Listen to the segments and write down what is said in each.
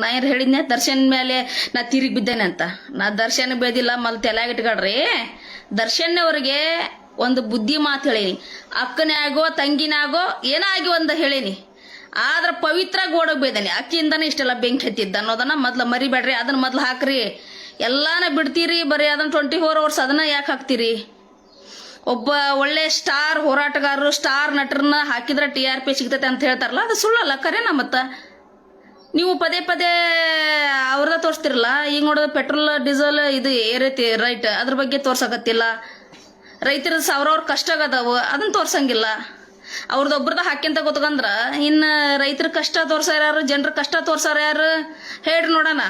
ನಾ ಏನ್ ಹೇಳಿದ್ನೆ, ದರ್ಶನ್ ಮೇಲೆ ನಾ ತಿರುಗಿ ಬಿದ್ದೇನೆ ಅಂತ. ನಾ ದರ್ಶನ್ ಬೇದಿಲ್ಲ, ಮಲ್ ತಲೆಯಾಗ ಇಟ್ಕೊಳ್ರಿ. ದರ್ಶನ್ ಅವ್ರಿಗೆ ಒಂದು ಬುದ್ಧಿ ಮಾತು ಹೇಳೀನಿ. ಅಕ್ಕನಾಗೋ, ತಂಗಿನಾಗೋ, ಏನಾಗಿ ಒಂದು ಹೇಳೀನಿ. ಆದ್ರ ಪವಿತ್ರ ಗೋಡಗ್ ಬೇದಾನೆ. ಅಕ್ಕಿಯಿಂದನೇ ಇಷ್ಟೆಲ್ಲ ಬೆಂಕಿ ಹತ್ತಿದ್ದ ಅನ್ನೋದನ್ನ ಮೊದ್ಲು ಮರಿಬೇಡ್ರಿ, ಅದನ್ನ ಮೊದ್ಲು ಹಾಕ್ರಿ. ಎಲ್ಲಾನ ಬಿಡ್ತೀರಿ, ಬರೀ ಅದನ್ನ ಟ್ವೆಂಟಿ ಫೋರ್ ಅವರ್ಸ್ ಅದನ್ನ ಯಾಕೆ ಹಾಕ್ತೀರಿ? ಒಬ್ಬ ಒಳ್ಳೆ ಸ್ಟಾರ್ ಹೋರಾಟಗಾರರು ಸ್ಟಾರ್ ನಟರನ್ನ ಹಾಕಿದ್ರೆ ಟಿ ಆರ್ ಪಿ ಸಿಗ್ತೈತೆ ಅಂತ ಹೇಳ್ತಾರಲ್ಲ, ಅದು ಸುಳ್ಳಲ್ಲ, ಕರೆನಾ ಮತ್ತ? ನೀವು ಪದೇ ಪದೇ ಅವ್ರದ ತೋರಿಸ್ತಿರಲ್ಲ ಈಗ ನೋಡಿದ್ರೆ ಪೆಟ್ರೋಲ್ ಡೀಸೆಲ್ ಇದು ಏರೈತಿ ರೈಟ್ ಅದ್ರ ಬಗ್ಗೆ ತೋರ್ಸಕತ್ತಿಲ್ಲ. ರೈತರ ಸಾವಿರಾರು ಕಷ್ಟ ಆಗದಾವು ಅದನ್ನ ತೋರ್ಸಂಗಿಲ್ಲ ಅವ್ರದ್ದೊಬ್ರದ ಹಾಕ್ಯಂತ ಗೊತ್ತಕಂದ್ರ ಇನ್ನು ರೈತರ ಕಷ್ಟ ತೋರ್ಸಾರ ಯಾರು, ಜನರ ಕಷ್ಟ ತೋರ್ಸಾರ ಯಾರು, ಹೇಳ್ರಿ ನೋಡೋಣ.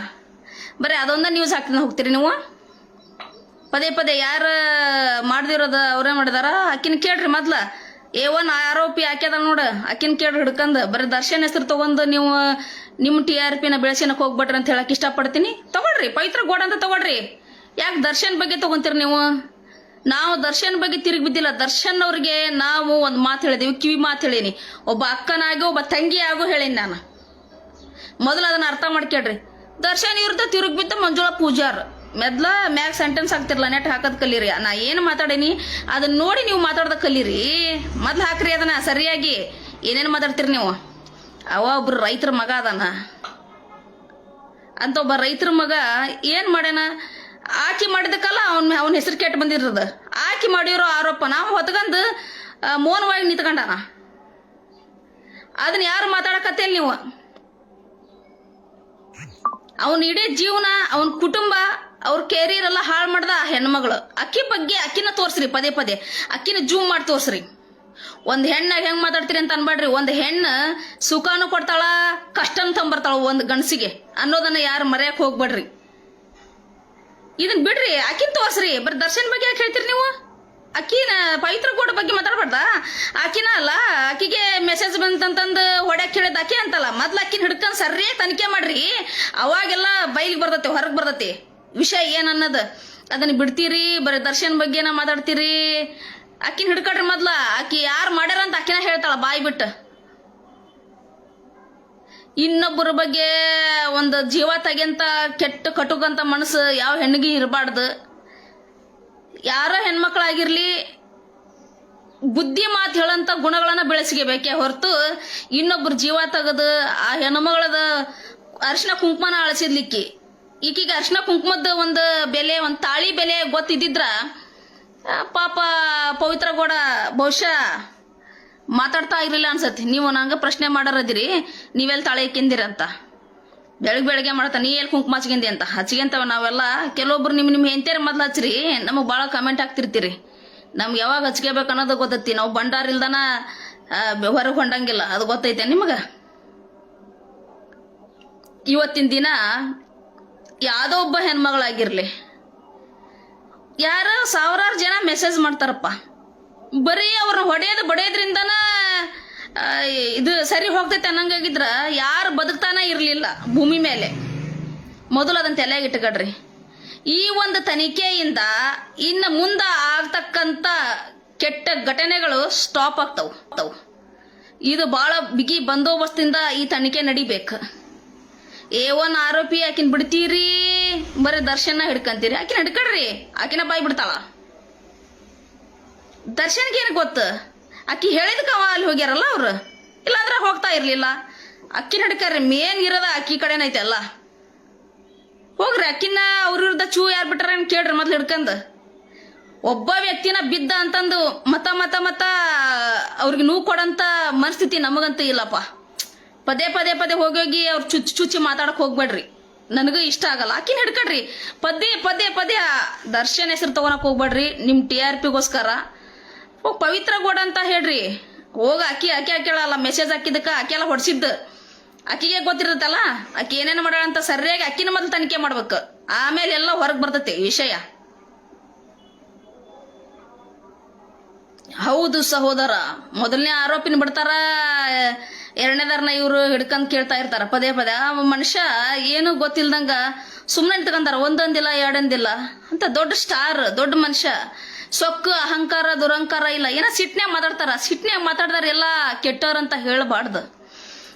ಬರೀ ಅದೊಂದ ನ್ಯೂಸ್ ಹಾಕ್ತೀನಿ, ಹೋಗ್ತೀರಿ ನೀವು? ಪದೇ ಪದೇ ಯಾರು ಮಾಡ್ದಿರೋದ ಅವರೇ ಮಾಡಿದಾರ? ಆಕಿನ ಕೇಳ್ರಿ ಮೊದ್ಲ. ಏ ಒನ್ ಆರೋಪಿ ಹಾಕ್ಯದ ನೋಡ ಆಕಿನ ಕೇಳ್ರಿ ಹಿಡ್ಕಂದ್. ಬರೀ ದರ್ಶನ್ ಹೆಸರು ತಗೊಂಡು ನೀವು ನಿಮ್ಮ ಟಿ ಆರ್ ಪಿನ ಬೆಳೆಸಿನಕ್ ಹೋಗ್ಬಿಟ್ರಿ ಅಂತ ಹೇಳಕ್ಕೆ ಇಷ್ಟಪಡ್ತೀನಿ. ತಗೊಳ್ರಿ, ಪವಿತ್ರ ಗೋಡ ಅಂತ ತಗೊಳ್ರಿ. ಯಾಕೆ ದರ್ಶನ್ ಬಗ್ಗೆ ತಗೊಂತೀರಿ ನೀವು? ನಾವು ದರ್ಶನ್ ಬಗ್ಗೆ ತಿರುಗಿ ಬಿದ್ದಿಲ್ಲ. ದರ್ಶನ್ ಅವ್ರಿಗೆ ನಾವು ಒಂದು ಮಾತು ಹೇಳಿದೀವಿ, ಕಿವಿ ಮಾತು ಹೇಳೀನಿ. ಒಬ್ಬ ಅಕ್ಕನಾಗಿ, ಒಬ್ಬ ತಂಗಿ ಆಗೋ ಹೇಳೀನಿ ನಾನು. ಮೊದಲು ಅದನ್ನ ಅರ್ಥ ಮಾಡ್ಕೇಳ್ರಿ. ದರ್ಶನ್ ಇವ್ರದ್ದು ತಿರುಗಿ ಬಿದ್ದ ಮಂಜುಳಾ ಪೂಜಾರ್. ಮೆದ್ಲ ಮ್ಯಾಗ್ ಸೆಂಟೆನ್ಸ್ ಹಾಕ್ತಿರ್ಲ, ನೆಟ್ ಹಾಕೋದ್ ಕಲೀರಿ. ನಾ ಏನು ಮಾತಾಡೀನಿ? ಅದನ್ನ ನೋಡಿ ನೀವು ಮಾತಾಡ್ದ ಕಲೀರಿ. ಮೊದ್ಲು ಹಾಕ್ರಿ ಅದನ್ನ, ಸರಿಯಾಗಿ. ಏನೇನು ಮಾತಾಡ್ತೀರಿ ನೀವು? ಅವ ಒಬ್ರು ರೈತರ ಮಗ ಅದಾನ. ಅಂತ ಒಬ್ಬ ರೈತರ ಮಗ ಏನ್ ಮಾಡ್ಯಾನ? ಆಕಿ ಮಾಡಿದಕ್ಕಲ್ಲ ಅವನ್ ಅವನ ಹೆಸರು ಕೆಟ್ಟ ಬಂದಿರೋದು ಆಕಿ ಮಾಡಿರೋ ಆರೋಪ. ನಾವು ಹೊತ್ಕಂದು ಮೌನವಾಗಿ ನಿಂತ್ಕೊಂಡಾನ. ಅದನ್ನ ಯಾರು ಮಾತಾಡಕತ್ತೇಲ್ ನೀವು? ಅವನ ಇಡೀ ಜೀವನ, ಅವನ ಕುಟುಂಬ, ಅವ್ರ ಕೆರಿಯರ್ ಎಲ್ಲ ಹಾಳು ಮಾಡ್ದ ಹೆಣ್ಮಗಳು. ಅಕ್ಕಿ ಬಗ್ಗೆ ಅಕ್ಕಿನ ತೋರ್ಸ್ರಿ, ಪದೇ ಪದೇ. ಅಕ್ಕಿನ ಜೂಮ್ ಮಾಡಿ ತೋರ್ಸ್ರಿ. ಒಂದ್ ಹೆಣ್ಣ ಹೆಂಗ್ ಮಾತಾಡ್ತೀರಿ ಅಂತ ಅನ್ಬೇಡ್ರಿ ಒಂದು ಹೆಣ್ಣು ಸುಖಾನು ಕೊಡ್ತಾಳ, ಕಷ್ಟನ ತಂಬರ್ತಾಳ ಒಂದು ಗಂಡಸಿಗೆ ಅನ್ನೋದನ್ನ ಯಾರು ಮರೆಯಕ್ ಹೋಗ್ಬೇಡ್ರಿ. ಇದನ್ ಬಿಡ್ರಿ ಆಕಿನ ತೋರ್ಸ್ರಿ. ಬರೀ ದರ್ಶನ್ ಬಗ್ಗೆ ಯಾಕೆ ಹೇಳ್ತೀರಿ ನೀವು? ಅಕ್ಕಿನ ಪವಿತ್ರ ಕೋಟ ಬಗ್ಗೆ ಮಾತಾಡ್ಬಾರ್ದ? ಆಕಿನ ಅಲ್ಲ ಅಕ್ಕಿಗೆ ಮೆಸೇಜ್ ಬಂತಂತಂದು ಹೊಡ್ಯಾಕ್ ಹೇಳಿದ ಆಕಿ ಅಂತಲ್ಲ. ಮೊದ್ಲು ಅಕ್ಕಿನ ಹಿಡ್ಕೊಂಡ್ ಸರ್ರಿ ತನಿಖೆ ಮಾಡ್ರಿ. ಅವಾಗೆಲ್ಲ ಬೈಲಿಗೆ ಬರ್ತತಿ, ಹೊರಗೆ ಬರ್ತತಿ. ವಿಷಯ ಏನ್ ಅನ್ನೋದು ಅದನ್ನ ಬಿಡ್ತೀರಿ, ಬರೀ ದರ್ಶನ್ ಬಗ್ಗೆನ ಮಾತಾಡ್ತೀರಿ. ಅಕ್ಕಿನ ಹಿಡ್ಕೊಳ್ರಿ ಮೊದ್ಲ. ಅಕ್ಕಿ ಯಾರು ಮಾಡ್ಯಾರಂತ ಅಕ್ಕಿನ ಹೇಳ್ತಾಳ ಬಾಯಿ ಬಿಟ್ಟು. ಇನ್ನೊಬ್ಬರ ಬಗ್ಗೆ ಒಂದು ಜೀವ ತೆಗೆಂತ, ಕೆಟ್ಟ ಕಟುಕಂತ ಮನಸ್ಸು ಯಾವ ಹೆಣ್ಣಿಗೆ ಇರಬಾರ್ದು. ಯಾರೋ ಹೆಣ್ಮಕ್ಳಾಗಿರ್ಲಿ, ಬುದ್ಧಿ ಮಾತು ಹೇಳಂತ ಗುಣಗಳನ್ನ ಬೆಳೆಸ್ಕೋಬೇಕೆ ಹೊರತು ಇನ್ನೊಬ್ರು ಜೀವ ತೆಗೆದು ಆ ಹೆಣ್ಮಗಳದ ಅರಿಶಿನ ಕುಂಕುಮನ ಅಳಿಸಿದ್ಲಿಕ್ಕಿ. ಈಕಿಗೆ ಅರಿಶಿನ ಕುಂಕುಮದ ಒಂದು ಬೆಲೆ, ಒಂದು ತಾಳಿ ಬೆಲೆ ಗೊತ್ತಿದ್ದಿದ್ರ ಪಾಪ ಪವಿತ್ರ ಗೌಡ ಬಹುಶಃ ಮಾತಾಡ್ತಾ ಇರಲಿಲ್ಲ ಅನ್ಸತ್ತೆ. ನೀವು ನಂಗೆ ಪ್ರಶ್ನೆ ಮಾಡಾರದಿರಿ ನೀವೆಲ್ಲಿ ತಾಳೆ ಅಂತ. ಬೆಳಗ್ಗೆ ಬೆಳಗ್ಗೆ ಮಾಡ್ತಾ, ನೀ ಎಲ್ಲಿ ಕುಂಕುಮ ಹಚ್ಕೊಂಡಿ ಅಂತ. ಹಚ್ಕೊಂತವ ನಾವೆಲ್ಲ, ಕೆಲವೊಬ್ರು ನಿಮ್ಮ ನಿಮ್ಮ ಹೆಂತಿಯರ ಮೊದ್ಲು ಹಚ್ಚ್ರಿ ನಮಗೆ ಭಾಳ ಕಮೆಂಟ್ ಹಾಕ್ತಿರ್ತೀರಿ. ನಮ್ಗೆ ಯಾವಾಗ ಹಚ್ಕೋಬೇಕು ಅನ್ನೋದು ಗೊತ್ತೈತಿ. ನಾವು ಬಂಡಾರ ಇಲ್ದನ ಹೊರಗೆ ಹೊಂಡಂಗಿಲ್ಲ. ಅದು ಗೊತ್ತೈತೆ ನಿಮಗೆ? ಇವತ್ತಿನ ದಿನ ಯಾವುದೋ ಒಬ್ಬ ಹೆಣ್ಮಗಳಾಗಿರ್ಲಿ ಯಾರು ಸಾವಿರಾರು ಜನ ಮೆಸೇಜ್ ಮಾಡ್ತಾರಪ್ಪ. ಬರೀ ಅವ್ರನ್ನ ಹೊಡೆಯೋದು ಬಡಿಯೋದ್ರಿಂದನ ಇದು ಸರಿ ಹೋಗ್ತೈತೆ ಅನ್ನಂಗಾಗಿದ್ರ ಯಾರು ಬದುಕ್ತಾನ ಇರಲಿಲ್ಲ ಭೂಮಿ ಮೇಲೆ. ಮೊದಲು ಅದನ್ನ ತಲೆಯಾಗಿ ಇಟ್ಕೊಡ್ರಿ. ಈ ಒಂದು ತನಿಖೆಯಿಂದ ಇನ್ನು ಮುಂದೆ ಆಗ್ತಕ್ಕಂಥ ಕೆಟ್ಟ ಘಟನೆಗಳು ಸ್ಟಾಪ್ ಆಗ್ತವೆ. ಇದು ಬಹಳ ಬಿಗಿ ಬಂದೋಬಸ್ತಿಂದ ಈ ತನಿಖೆ ನಡಿಬೇಕು. ಏ ಒನ್ ಆರೋಪಿ ಆಕಿನ ಬಿಡ್ತೀರಿ? ಬರೀ ದರ್ಶನ ಹಿಡ್ಕಂತೀರಿ. ಆಕಿನ ಹಿಡ್ಕಡ್ರಿ. ಆಕಿನ ಬಾಯಿ ಬಿಡ್ತಾಳ. ದರ್ಶನ್ಗೆ ಏನು ಗೊತ್ತು? ಆಕಿ ಅವ ಅಲ್ಲಿ ಹೋಗ್ಯಾರಲ್ಲ ಅವ್ರು? ಇಲ್ಲಾಂದ್ರೆ ಹೋಗ್ತಾ ಇರ್ಲಿಲ್ಲ. ಅಕ್ಕಿನ ಹಿಡ್ಕರ್ರಿ. ಮೇನ್ ಇರೋದ ಅಕ್ಕಿ ಕಡೆನೈತೆ ಅಲ್ಲ. ಹೋಗ್ರಿ ಅಕ್ಕಿನ ಅವ್ರ ವಿರುದ್ಧ ಚೂ ಯಾರು ಬಿಟ್ಟಾರ ಕೇಳ್ರಿ ಮೊದ್ಲು ಹಿಡ್ಕಂದ. ಒಬ್ಬ ವ್ಯಕ್ತಿನ ಬಿದ್ದ ಅಂತಂದು ಮತ ಮತ ಮತ ಅವ್ರಿಗೆ ನೋವು ಕೊಡಂತ ಮನಸ್ಥಿತಿ ನಮಗಂತೂ ಇಲ್ಲಪ್ಪ. ಪದೇ ಪದೇ ಪದೇ ಹೋಗಿ ಹೋಗಿ ಅವ್ರು ಚುಚ್ಚಿ ಚುಚ್ಚಿ ಮಾತಾಡಕ್ ಹೋಗ್ಬೇಡ್ರಿ. ನನಗೂ ಇಷ್ಟ ಆಗಲ್ಲ. ಆಕಿನ ಹಿಡ್ಕಡ್ರಿ. ಪದೇ ಪದೇ ಪದೇ ದರ್ಶನ್ ಹೆಸರು ತಗೊಳಕ್ ಹೋಗ್ಬೇಡ್ರಿ. ನಿಮ್ ಟಿ ಆರ್ ಪಿಗೋಸ್ಕರ. ಹೋಗಿ ಪವಿತ್ರ ಗೋಡ ಅಂತ ಹೇಳ್ರಿ. ಹೋಗ ಅಕ್ಕಿ ಅಕ್ಕಿ ಹಾಕ್ಯಾಳಲ್ಲ ಮೆಸೇಜ್ ಹಾಕಿದಕ್ಕ ಅಕ್ಕಿ ಎಲ್ಲ ಹೊಡ್ಸಿದ್ದು. ಅಕ್ಕಿಗೆ ಗೊತ್ತಿರುತ್ತಲ್ಲ? ಅಕ್ಕಿ ಏನೇನು ಮಾಡ್ಯಾಳ ಅಂತ ಸರಿಯಾಗಿ ಅಕ್ಕಿನ ಮೊದಲು ತನಿಖೆ ಮಾಡ್ಬೇಕು. ಆಮೇಲೆ ಎಲ್ಲ ಹೊರಗೆ ಬರ್ತೈತಿ ವಿಷಯ. ಹೌದು ಸಹೋದರ. ಮೊದಲನೇ ಆರೋಪಿನ ಬಿಡ್ತಾರ, ಎರಡನೇದಾರನ ಇವರು ಹಿಡ್ಕೊಂಡ್ ಕೇಳ್ತಾ ಇರ್ತಾರ ಪದೇ ಪದೇ. ಆ ಮನುಷ್ಯ ಏನು ಗೊತ್ತಿಲ್ದಂಗ ಸುಮ್ಮನೆ ತಗೊಂತಾರ ಒಂದೊಂದಿಲ್ಲ, ಎರಡೊಂದಿಲ್ಲ. ಅಂತ ದೊಡ್ಡ ಸ್ಟಾರ್ ದೊಡ್ಡ ಮನುಷ್ಯ. ಸೊಕ್ಕು, ಅಹಂಕಾರ ದುರಂಕಾರ ಇಲ್ಲ. ಏನೋ ಸಿಟ್ನ್ಯಾಗ ಮಾತಾಡ್ತಾರ. ಸಿಟ್ನ್ಯಾಗ ಮಾತಾಡ್ದಾರ ಎಲ್ಲ ಕೆಟ್ಟವ್ರಂತ ಹೇಳಬಾರ್ದು.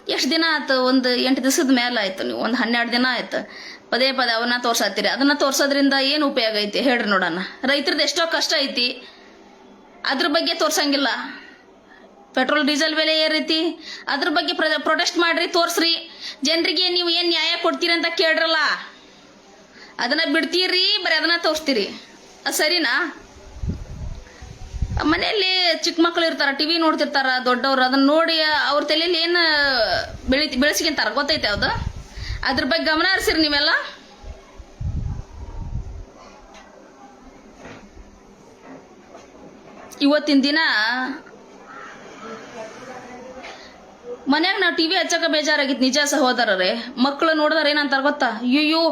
ಎಷ್ಟು ದಿನ ಆಯ್ತು? ಒಂದು ಎಂಟು ದಿವಸದ ಮೇಲೆ ಆಯ್ತು ನೀವು. ಒಂದು ಹನ್ನೆರಡು ದಿನ ಆಯ್ತು. ಪದೇ ಪದೇ ಅವನ್ನ ತೋರ್ಸತ್ತೀರಿ ಅದನ್ನ ತೋರ್ಸೋದ್ರಿಂದ ಏನು ಉಪಯೋಗ ಐತಿ? ಹೇಳ್ರಿ ನೋಡೋಣ. ರೈತರದ್ದು ಎಷ್ಟೋ ಕಷ್ಟ ಐತಿ. ಅದ್ರ ಬಗ್ಗೆ ತೋರ್ಸಂಗಿಲ್ಲ. ಪೆಟ್ರೋಲ್, ಡೀಸೆಲ್ ಬೆಲೆ ಏರೈತಿ. ಅದ್ರ ಬಗ್ಗೆ ಪ್ರೊಟೆಸ್ಟ್ ಮಾಡ್ರಿ, ತೋರ್ಸ್ರಿ. ಜನರಿಗೆ ನೀವು ಏನ್ ನ್ಯಾಯ ಕೊಡ್ತೀರಂತ ಕೇಳ್ರಲ್ಲ. ಅದನ್ನ ಬಿಡ್ತೀರಿ, ಬರೀ ಅದನ್ನ ತೋರಿಸ್ತೀರಿ. ಸರಿನಾ? ಮನೆಯಲ್ಲಿ ಚಿಕ್ಕ ಮಕ್ಳು ಇರ್ತಾರ, ಟಿವಿ ನೋಡ್ತಿರ್ತಾರ, ದೊಡ್ಡವ್ರು, ಅದನ್ನ ನೋಡಿ ಅವ್ರ ತಲೆಯಲ್ಲಿ ಏನು ಬೆಳಿ, ಬೆಳೆಸ್ಕೊಂತಾರ, ಗೊತ್ತೈತೆ ಅದು ಅದ್ರ ಬಗ್ಗೆ ಗಮನ ಹರಿಸಿರಿ ನೀವೆಲ್ಲ. ಇವತ್ತಿನ ದಿನ ಮನ್ಯಾಗ ನಾವು ಟಿವಿ ಹಚ್ಚಕ ಬೇಜಾರಾಗಿತ್ತು ನಿಜ ಸಹೋದರರೇ. ಮಕ್ಕಳು ನೋಡಿದ್ರೆ ಏನಂತಾರ ಗೊತ್ತಾ? ಅಯ್ಯೋ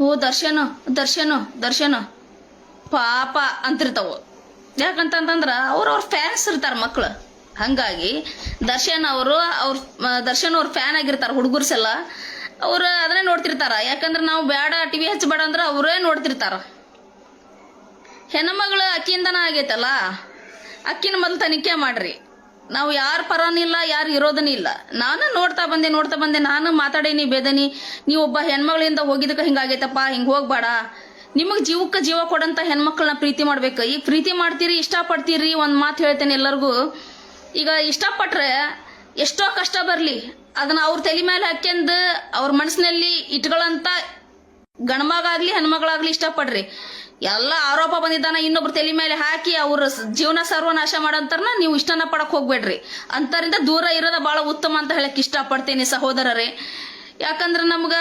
ಓ ದರ್ಶನ ದರ್ಶನ ದರ್ಶನ. ಪಾಪ ಅಂತಿರ್ತಾವ. ಯಾಕಂತಂದ್ರ ಅವ್ರ ಅವ್ರ ಫ್ಯಾನ್ಸ್ ಇರ್ತಾರ ಮಕ್ಳು. ಹಂಗಾಗಿ ದರ್ಶನ್ ಅವರು, ಅವ್ರ ದರ್ಶನ್ ಅವ್ರ ಫ್ಯಾನ್ ಆಗಿರ್ತಾರ ಹುಡುಗರ್ಸೆಲ್ಲ. ಅವ್ರು ಅದನ್ನೇ ನೋಡ್ತಿರ್ತಾರ. ಯಾಕಂದ್ರೆ ನಾವು ಬೇಡ ಟಿವಿ ಹಚ್ಚಬೇಡ ಅಂದ್ರೆ ಅವರೇ ನೋಡ್ತಿರ್ತಾರ. ಹೆಣ್ಮಗಳು ಅಕ್ಕಿಯಿಂದನ ಆಗೈತಲ್ಲ? ಅಕ್ಕಿನ ಮೊದಲು ತನಿಖೆ ಮಾಡ್ರಿ. ನಾವು ಯಾರ ಪರನಿಲ್ಲ ಯಾರು ಇರೋದನ್ನ ಇಲ್ಲ. ನಾನು ನೋಡ್ತಾ ಬಂದೆ ನೋಡ್ತಾ ಬಂದೆ, ನಾನು ಮಾತಾಡೇನಿ, ಬೇದನಿ. ನೀವು ಒಬ್ಬ ಹೆಣ್ಮಗಳಿಂದ ಹೋಗಿದ್ದಕ್ಕೆ ಹಿಂಗಾಗೈತಪ್ಪ ಹಿಂಗೆ ಹೋಗ್ಬೇಡ. ನಿಮಗೆ ಜೀವಕ್ಕೆ ಜೀವ ಕೊಡಂತ ಹೆಣ್ಮಕ್ಳನ್ನ ಪ್ರೀತಿ ಮಾಡ್ಬೇಕು. ಈಗ ಪ್ರೀತಿ ಮಾಡ್ತೀರಿ, ಇಷ್ಟಪಡ್ತೀರಿ, ಒಂದು ಮಾತು ಹೇಳ್ತೇನೆ ಎಲ್ಲರಿಗೂ. ಈಗ ಇಷ್ಟಪಟ್ರೆ ಎಷ್ಟೋ ಕಷ್ಟ ಬರಲಿ. ಅದನ್ನ ಅವ್ರ ತಲೆ ಮೇಲೆ ಹಾಕ್ಯಂದು ಅವ್ರ ಮನಸ್ಸಿನಲ್ಲಿ ಇಟ್ಕೊಳ್ಳಂತ ಗಣಮಗಾಗ್ಲಿ ಹೆಣ್ಮಗಳಾಗ್ಲಿ ಇಷ್ಟಪಡ್ರಿ. ಎಲ್ಲ ಆರೋಪ ಬಂದಿದ್ದಾನ ಇನ್ನೊಬ್ರು ತಲೆ ಮೇಲೆ ಹಾಕಿ ಅವ್ರ ಜೀವನ ಸರ್ವನಾಶ ಮಾಡಂತಾರನ ನೀವು ಇಷ್ಟನ ಪಡಕ್ ಹೋಗ್ಬೇಡ್ರಿ. ಅಂತರಿಂದ ದೂರ ಇರೋದ ಬಹಳ ಉತ್ತಮ ಅಂತ ಹೇಳಕ್ ಇಷ್ಟಪಡ್ತೇನೆ ಸಹೋದರರೇ. ಯಾಕಂದ್ರೆ ನಮ್ಗ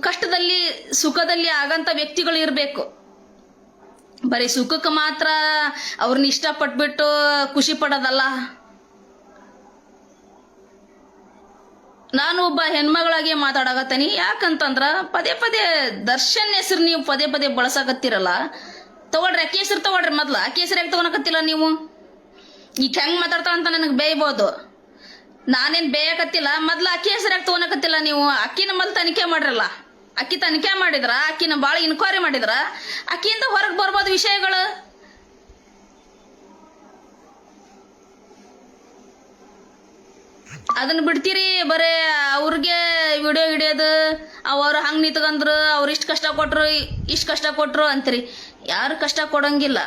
ಕಷ್ಟದಲ್ಲಿ, ಸುಖದಲ್ಲಿ ಆಗಂತ ವ್ಯಕ್ತಿಗಳು ಇರಬೇಕು. ಬರೀ ಸುಖಕ್ಕೆ ಮಾತ್ರ ಅವ್ರನ್ನ ಇಷ್ಟಪಟ್ಬಿಟ್ಟು ಖುಷಿ ಪಡೋದಲ್ಲ. ನಾನು ಒಬ್ಬ ಹೆಣ್ಮಗಳಾಗಿ ಮಾತಾಡಕತ್ತೀನಿ. ಯಾಕಂತಂದ್ರ ಪದೇ ಪದೇ ದರ್ಶನ್ ಹೆಸರು ನೀವು ಪದೇ ಪದೇ ಬಳಸಕತ್ತಿರಲ್ಲ. ತಗೊಳ್ರಿ, ಅಕ್ಕಿ ಹೆಸರು ತಗೊಳ್ರಿ ಮೊದ್ಲು. ಅಕ್ಕಿ ಹೆಸರು ಯಾಕೆ ತಗೊಳಕತ್ತಿಲ್ಲ ನೀವು? ಈಗ ಹೆಂಗ್ ಮಾತಾಡ್ತಾ ಅಂತ ನನಗೆ ಬೇಯ್ಬೋದು. ನಾನೇನ್ ಬೇಯಕತ್ತಿಲ್ಲ. ಮೊದ್ಲು ಅಕ್ಕಿ ಹೆಸರು ಯಾಕೆ ತಗೊಳಕತ್ತಿಲ್ಲ ನೀವು. ಅಕ್ಕಿನ ಮೊದ್ಲು ತನಿಖೆ ಮಾಡ್ರಲ್ಲ. ಅಕ್ಕಿ ತನಿಖೆ ಮಾಡಿದ್ರ, ಅಕ್ಕಿನ ಭಾಳ ಇನ್ಕ್ವೈರಿ ಮಾಡಿದ್ರ, ಅಕ್ಕಿಯಿಂದ ಹೊರಗೆ ಬರ್ಬೋದು ವಿಷಯಗಳು. ಅದನ್ನ ಬಿಡ್ತೀರಿ ಬರೇ ಅವ್ರಿಗೆ ವಿಡಿಯೋ ಹಿಡಿಯೋದು, ಅವರು ಹಂಗೆ ನಿಂತ್ಕೊಂಡ್ರು ಅವ್ರು ಇಷ್ಟು ಕಷ್ಟ ಕೊಟ್ರು, ಇಷ್ಟು ಕಷ್ಟ ಕೊಟ್ರು ಅಂತೀರಿ. ಯಾರು ಕಷ್ಟ ಕೊಡಂಗಿಲ್ಲ.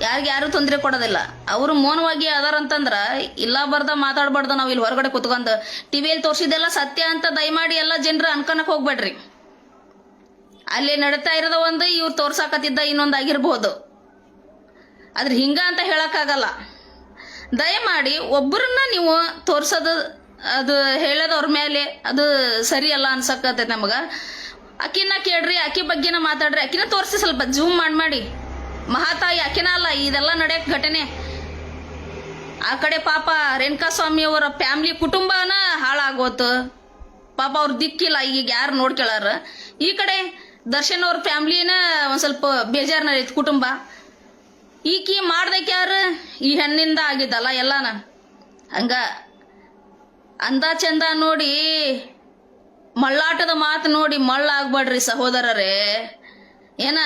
ಯಾರಿಗೆ ಯಾರು ತೊಂದರೆ ಕೊಡೋದಿಲ್ಲ. ಅವರು ಮೌನವಾಗಿ ಅದಾರಂತಂದ್ರೆ ಇಲ್ಲ ಬರ್ದ ಮಾತಾಡ್ಬಾರ್ದು ನಾವು ಇಲ್ಲಿ ಹೊರಗಡೆ ಕುತ್ಕೊಂಡು. ಟಿವಿಯಲ್ಲಿ ತೋರಿಸಿದೆಲ್ಲ ಸತ್ಯ ಅಂತ ದಯಮಾಡಿ ಎಲ್ಲ ಜನರು ಅನ್ಕೊಳಕ್ ಹೋಗ್ಬೇಡ್ರಿ. ಅಲ್ಲಿ ನಡೀತಾ ಇರೋದ ಒಂದು ಇವ್ರು ತೋರ್ಸಾಕತ್ತಿದ್ದ ಇನ್ನೊಂದು ಆಗಿರ್ಬೋದು. ಆದ್ರೆ ಹಿಂಗ ಅಂತ ಹೇಳಕ್ಕಾಗಲ್ಲ ದಯಮಾಡಿ ಒಬ್ಬರನ್ನ ನೀವು ತೋರ್ಸೋದು, ಅದು ಹೇಳೋದವ್ರ ಮೇಲೆ ಅದು ಸರಿಯಲ್ಲ ಅನ್ಸಕತ್ತೈತೆ ನಮಗ. ಅಕ್ಕಿನ ಕೇಳ್ರಿ, ಅಕ್ಕಿ ಬಗ್ಗೆನ ಮಾತಾಡ್ರಿ. ಅಕ್ಕಿನ ತೋರಿಸಿ ಸ್ವಲ್ಪ ಜೂಮ್ ಮಾಡಿ ಮಾಡಿ. ಮಹಾತಾಯಿ, ಅಕ್ಕಿನ ಅಲ್ಲ, ಇದೆಲ್ಲ ನಡೆಯಕ್ ಘಟನೆ. ಆ ಕಡೆ ಪಾಪ ರೇಣುಕಾ ಸ್ವಾಮಿ ಅವರ ಫ್ಯಾಮಿಲಿ ಕುಟುಂಬನ ಹಾಳಾಗೋತು. ಪಾಪ ಅವ್ರ ದಿಕ್ಕಿಲ್ಲ ಈಗ ಯಾರು ನೋಡ್ಕೊಳಾರ. ಈ ಕಡೆ ದರ್ಶನ್ ಅವ್ರ ಫ್ಯಾಮ್ಲಿನ ಒಂದ್ ಸ್ವಲ್ಪ ಬೇಜಾರ್ನ ಕುಟುಂಬ. ಈಕಿ ಮಾಡ್ದಕ್ಕೆ ಯಾರು? ಈ ಹೆಣ್ಣಿಂದ ಆಗಿದ್ದಲ್ಲ ಎಲ್ಲಾನ? ಹಂಗ ಅಂದ ಚಂದ ನೋಡಿ ಮಳ್ಳಾಟದ ಮಾತು ನೋಡಿ ಮಳ್ಳಾಗ್ಬೇಡ್ರಿ ಸಹೋದರರೇ. ಏನ?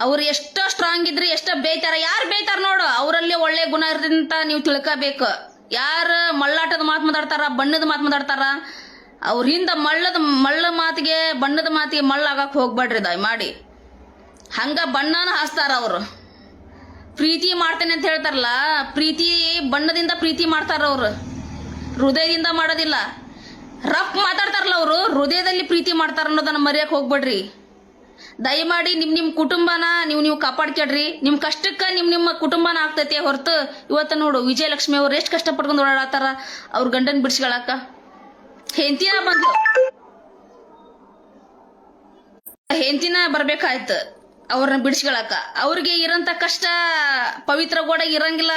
ಅವ್ರು ಎಷ್ಟೋ ಸ್ಟ್ರಾಂಗ್ ಇದ್ರಿ, ಎಷ್ಟೋ ಬೇಯ್ತಾರ? ಯಾರು ಬೇಯ್ತಾರ ನೋಡು, ಅವರಲ್ಲಿ ಒಳ್ಳೆ ಗುಣ ಇರ್ತಂತ ನೀವು ತಿಳ್ಕೋಬೇಕು. ಯಾರು ಮಳ್ಳಾಟದ ಮಾತು ಮಾತಾಡ್ತಾರ, ಬಣ್ಣದ ಮಾತು ಮಾತಾಡ್ತಾರ? ಅವ್ರ ಹಿಂದ ಮಳ್ಳದ, ಮಳ್ಳ ಮಾತಿಗೆ, ಬಣ್ಣದ ಮಾತಿಗೆ ಮಳ್ಳಾಗಕ್ಕೆ ಹೋಗ್ಬೇಡ್ರಿ, ದಯಮಾಡಿ. ಹಂಗ ಬಣ್ಣನ ಹಾಸ್ತಾರ ಅವರು. ಪ್ರೀತಿ ಮಾಡ್ತೇನೆ ಅಂತ ಹೇಳ್ತಾರಲ್ಲ, ಪ್ರೀತಿ ಬಣ್ಣದಿಂದ ಪ್ರೀತಿ ಮಾಡ್ತಾರ ಅವ್ರು. ಹೃದಯದಿಂದ ಮಾಡೋದಿಲ್ಲ. ರಫ್ ಮಾತಾಡ್ತಾರಲ್ಲ ಅವರು, ಹೃದಯದಲ್ಲಿ ಪ್ರೀತಿ ಮಾಡ್ತಾರ ಅನ್ನೋದನ್ನ ಮರೆಯಕ್ ಹೋಗ್ಬೇಡ್ರಿ. ದಯಮಾಡಿ ನಿಮ್ ನಿಮ್ಮ ಕುಟುಂಬನ ನೀವು ನೀವು ಕಾಪಾಡ್ಕೊಡ್ರಿ ನಿಮ್ಮ ಕಷ್ಟಕ್ಕೆ ನಿಮ್ ನಿಮ್ಮ ಕುಟುಂಬನ ಆಗ್ತೈತಿ ಹೊರತು. ಇವತ್ತು ನೋಡು, ವಿಜಯಲಕ್ಷ್ಮಿ ಅವ್ರು ಎಷ್ಟು ಕಷ್ಟ ಪಡ್ಕೊಂಡು ಓಡಾಡತ್ತಾರ ಅವ್ರ ಗಂಡನ ಬಿಡ್ಸ್ಕೊಳಕ ಹೆಂತಿನ ಬಂದು ಹೆಂತಿನ ಬರ್ಬೇಕಾಯ್ತು. ಅವ್ರನ್ನ ಬಿಡಿಸ್ಕೊಳಕ. ಅವ್ರಿಗೆ ಇರೋಂಥ ಕಷ್ಟ ಪವಿತ್ರ ಗೋಡೆ ಇರಂಗಿಲ್ಲ.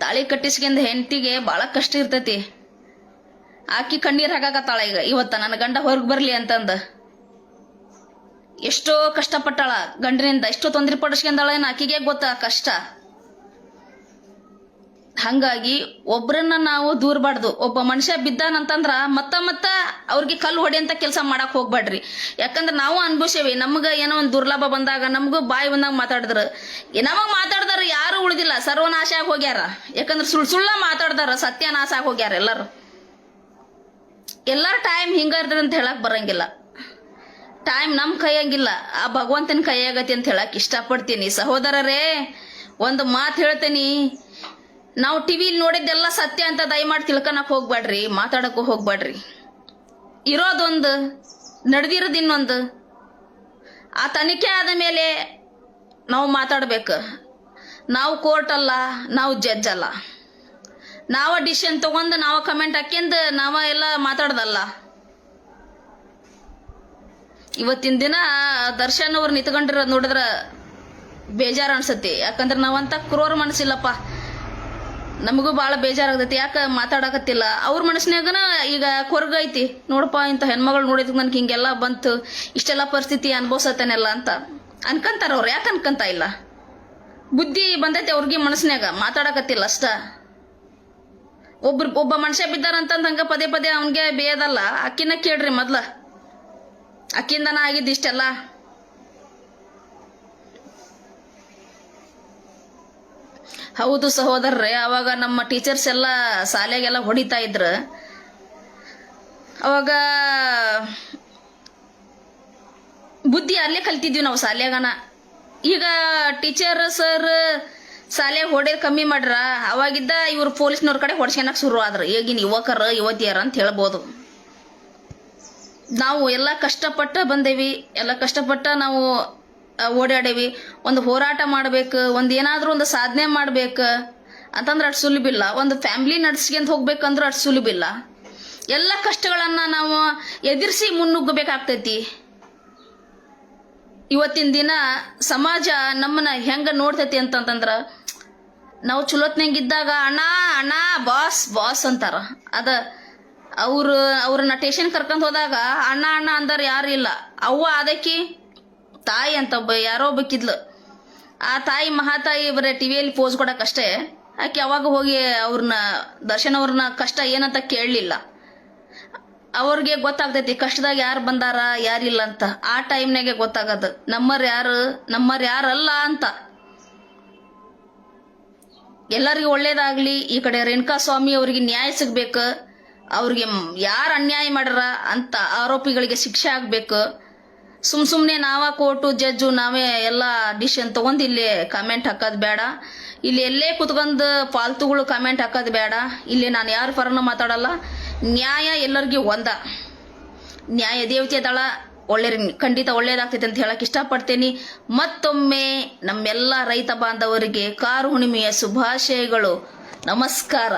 ತಾಳಿ ಕಟ್ಟಿಸ್ಕೊಂಡ್ ಹೆಂಡತಿಗೆ ಭಾಳ ಕಷ್ಟ ಇರ್ತೈತಿ. ಆಕಿ ಕಣ್ಣೀರ್ ಹಾಕಾಕತ್ತಾಳ ಈಗ. ಇವತ್ತ ನನ್ನ ಗಂಡ ಹೊರಗೆ ಬರ್ಲಿ ಅಂತಂದ. ಎಷ್ಟೋ ಕಷ್ಟಪಟ್ಟಾಳ. ಗಂಡನಿಂದ ಎಷ್ಟೋ ತೊಂದರೆ ಪಡಿಸ್ಕೊಂಡಾಳ ಏನ್ ಆಕಿಗೆ ಗೊತ್ತ ಕಷ್ಟ. ಹಂಗಾಗಿ ಒಬ್ರನ್ನ ನಾವು ದೂರಬಾರ್ದು ಒಬ್ಬ ಮನುಷ್ಯ ಬಿದ್ದಾನಂತಂದ್ರ ಮತ್ತ ಮತ್ತ ಅವ್ರಿಗೆ ಕಲ್ಲು ಹೊಡೆಯಂತ ಕೆಲಸ ಮಾಡಕ್ ಹೋಗ್ಬೇಡ್ರಿ ಯಾಕಂದ್ರೆ ನಾವು ಅನ್ಭವಿಸೇವಿ ನಮ್ಗ ಏನೋ ಒಂದು ದುರ್ಲಭ ಬಂದಾಗ ನಮಗೂ ಬಾಯಿ ಬಂದಾಗ ಮಾತಾಡಿದ್ರು. ನಮಗ್ ಮಾತಾಡ್ದಾರ ಯಾರು ಉಳಿದಿಲ್ಲ, ಸರ್ವನಾಶ ಆಗಿ ಹೋಗ್ಯಾರ. ಯಾಕಂದ್ರೆ ಸುಳ್ ಸುಳ್ಳ ಮಾತಾಡ್ದಾರ, ಸತ್ಯನಾಶ ಆಗಿ ಹೋಗ್ಯಾರ ಎಲ್ಲರೂ. ಎಲ್ಲರ ಟೈಮ್ ಹಿಂಗ ಅಂತ ಹೇಳಕ್ ಬರಂಗಿಲ್ಲ. ಟೈಮ್ ನಮ್ ಕೈಯಂಗಿಲ್ಲ, ಆ ಭಗವಂತನ ಕೈಯಾಗತಿ ಅಂತ ಹೇಳಕ್ ಇಷ್ಟಪಡ್ತೀನಿ. ಸಹೋದರರೇ, ಒಂದು ಮಾತು ಹೇಳ್ತೀನಿ. ನಾವು ಟಿವಿಲಿ ನೋಡಿದ್ದೆಲ್ಲ ಸತ್ಯ ಅಂತ ದಯಮಾಡಿ ತಿಳ್ಕೊಳಕ್ ಹೋಗ್ಬೇಡ್ರಿ ಮಾತಾಡಕ್ಕೂ ಹೋಗ್ಬೇಡ್ರಿ ಇರೋದೊಂದು, ನಡೆದಿರೋದು ಇನ್ನೊಂದು. ಆ ತನಿಖೆ ಆದ ಮೇಲೆ ನಾವು ಮಾತಾಡ್ಬೇಕು. ನಾವು ಕೋರ್ಟ್ ಅಲ್ಲ, ನಾವು ಜಡ್ಜ್ ಅಲ್ಲ. ನಾವ ಡಿಸಿಷನ್ ತಗೊಂಡು ನಾವ ಕಮೆಂಟ್ ಹಾಕ್ಯಂದು ನಾವ ಎಲ್ಲ ಮಾತಾಡ್ದಲ್ಲ. ಇವತ್ತಿನ ದಿನ ದರ್ಶನ್ ಅವ್ರು ನಿತ್ಕೊಂಡಿರೋದು ನೋಡಿದ್ರ ಬೇಜಾರು ಅನ್ಸತಿ ಯಾಕಂದ್ರೆ ನಾವಂತ ಕ್ರೂರ್ ಮನಸ್ಸಿಲ್ಲಪ್ಪ. ನಮಗೂ ಭಾಳ ಬೇಜಾರಾಗ್ತೈತಿ, ಯಾಕೆ ಮಾತಾಡಕತ್ತಿಲ್ಲ. ಅವ್ರ ಮನಸ್ಸಿನಾಗನ ಈಗ ಕೊರಗೈತಿ ನೋಡಪ್ಪ ಇಂಥ ಹೆಣ್ಮಗಳು ನೋಡಿದ್ ನನ್ಗೆ ಹಿಂಗೆಲ್ಲ ಬಂತು, ಇಷ್ಟೆಲ್ಲ ಪರಿಸ್ಥಿತಿ ಅನ್ಭವಿಸತ್ತೇನೆಲ್ಲ ಅಂತ. ಅನ್ಕಂತಾರ ಅವ್ರು, ಯಾಕೆ ಅನ್ಕಂತ ಇಲ್ಲ? ಬುದ್ಧಿ ಬಂದೈತಿ ಅವ್ರಿಗೆ ಮನಸ್ಸಿನಾಗ ಮಾತಾಡಕತ್ತಿಲ್ಲ ಅಷ್ಟ. ಒಬ್ರು, ಒಬ್ಬ ಮನುಷ್ಯ ಬಿದ್ದಾರಂತಂದು ಹಂಗ ಪದೇ ಪದೇ ಅವನಿಗೆ ಬೇಯದಲ್ಲ. ಅಕ್ಕಿನ ಕೇಳ್ರಿ ಮೊದ್ಲ. ಅಕ್ಕಿಂದನ ಆಗಿದ್ದು ಇಷ್ಟೆಲ್ಲ. ಹೌದು ಸಹೋದರ್ರೆ, ಅವಾಗ ನಮ್ಮ ಟೀಚರ್ಸ್ ಎಲ್ಲ ಶಾಲೆಗೆಲ್ಲ ಹೊಡಿತಾ ಇದ್ರು. ಅವಾಗ ಬುದ್ಧಿ ಅಲ್ಲೇ ಕಲ್ತಿದ್ವಿ ನಾವು ಶಾಲೆಗನ. ಈಗ ಟೀಚರ್ ಸರ್ ಶಾಲೆ ಹೊಡೆದ್ ಕಮ್ಮಿ ಮಾಡ್ರ, ಅವಾಗಿದ್ದ ಇವ್ರು ಪೊಲೀಸ್ನವ್ರ ಕಡೆ ಹೊಡ್ಸ್ಕೊಳಕ್ ಶುರು ಆದ್ರು. ಈಗಿನ ಯುವಕರು, ಯುವತಿಯರ ಅಂತ ಹೇಳ್ಬೋದು. ನಾವು ಎಲ್ಲ ಕಷ್ಟಪಟ್ಟ ಬಂದೇವಿ. ಎಲ್ಲ ಕಷ್ಟಪಟ್ಟ ನಾವು ಓಡಾಡೇವಿ. ಒಂದು ಹೋರಾಟ ಮಾಡ್ಬೇಕು, ಒಂದು ಏನಾದರೂ ಒಂದು ಸಾಧನೆ ಮಾಡ್ಬೇಕು ಅಂತಂದ್ರೆ ಅಷ್ಟು ಸುಲಭಿಲ್ಲ ಒಂದು ಫ್ಯಾಮಿಲಿ ನಡ್ಸ್ಕೊಂತ ಹೋಗ್ಬೇಕಂದ್ರೆ ಅಷ್ಟು ಸುಲಭಿಲ್ಲ ಎಲ್ಲ ಕಷ್ಟಗಳನ್ನ ನಾವು ಎದುರಿಸಿ ಮುನ್ನುಗ್ಗಬೇಕಾಗ್ತೈತಿ. ಇವತ್ತಿನ ದಿನ ಸಮಾಜ ನಮ್ಮನ್ನ ಹೆಂಗ ನೋಡ್ತೈತಿ ಅಂತಂತಂದ್ರ, ನಾವು ಚಲೋತ್ನಾಗಿದ್ದಾಗ ಅಣ್ಣ ಅಣ್ಣ ಬಾಸ್ ಬಾಸ್ ಅಂತಾರ. ಅದ ಅವ್ರು, ಅವ್ರನ್ನ ಟೇಷನ್ ಕರ್ಕೊಂಡ್ ಹೋದಾಗ, ಅಣ್ಣ ಅಣ್ಣ ಅಂದಾರ ಯಾರು ಇಲ್ಲ. ಅವ್ವ ಅದಕ್ಕಿ ತಾಯಿ ಅಂತ ಒಬ್ಬ ಯಾರೋ ಒಬ್ಬಕ್ಕಿದ್ಲು ಆ ತಾಯಿ ಮಹಾತಾಯಿ ಬರೀ ಟಿವಿಯಲ್ಲಿ ಪೋಸ್ ಕೊಡಕ್ಕಷ್ಟೇ, ಆಕೆ ಅವಾಗ ಹೋಗಿ ಅವ್ರನ್ನ, ದರ್ಶನ್ ಅವ್ರನ್ನ ಕಷ್ಟ ಏನಂತ ಕೇಳಲಿಲ್ಲ. ಅವ್ರಿಗೆ ಗೊತ್ತಾಗ್ತೈತಿ, ಕಷ್ಟದಾಗ ಯಾರು ಬಂದಾರ, ಯಾರಿಲ್ಲ ಅಂತ. ಆ ಟೈಮ್ನಾಗೆ ಗೊತ್ತಾಗದು ನಮ್ಮರ್ ಯಾರು ನಮ್ಮರ್ ಯಾರಲ್ಲ ಅಂತ. ಎಲ್ಲರಿಗೂ ಒಳ್ಳೇದಾಗ್ಲಿ, ಈ ಕಡೆ ರೇಣುಕಾ ಸ್ವಾಮಿ ಅವ್ರಿಗೆ ನ್ಯಾಯ ಸಿಗ್ಬೇಕು, ಅವ್ರಿಗೆ ಯಾರು ಅನ್ಯಾಯ ಮಾಡ್ಯಾರ ಅಂತ ಆರೋಪಿಗಳಿಗೆ ಶಿಕ್ಷೆ ಆಗ್ಬೇಕು. ಸುಮ್ ಸುಮ್ನೆ ನಾವ ಕೋರ್ಟು, ಜಡ್ಜು, ನಾವೇ ಎಲ್ಲ ಡಿಸಿಷನ್ ತಗೊಂಡ್ ಇಲ್ಲಿ ಕಮೆಂಟ್ ಹಾಕೋದ್ ಬೇಡ. ಇಲ್ಲಿ ಎಲ್ಲೇ ಕುತ್ಕೊಂಡ್ ಫಾಲ್ತುಗಳು ಕಮೆಂಟ್ ಹಾಕೋದ್ ಬೇಡ. ಇಲ್ಲಿ ನಾನು ಯಾರ ಪರನ ಮಾತಾಡಲ್ಲ. ನ್ಯಾಯ ಎಲ್ಲರಿಗೂ ಒಂದ. ನ್ಯಾಯ ದೇವತೆ ದಳ ಒಳ್ಳೆ ಖಂಡಿತ ಒಳ್ಳೇದಾಗ್ತೈತೆ ಅಂತ ಹೇಳಕ್ ಇಷ್ಟಪಡ್ತೇನೆ. ಮತ್ತೊಮ್ಮೆ ನಮ್ಮೆಲ್ಲ ರೈತ ಬಾಂಧವರಿಗೆ ಕಾರು ಹುಣ್ಣಿಮೆಯ ಶುಭಾಶಯಗಳು. ನಮಸ್ಕಾರ.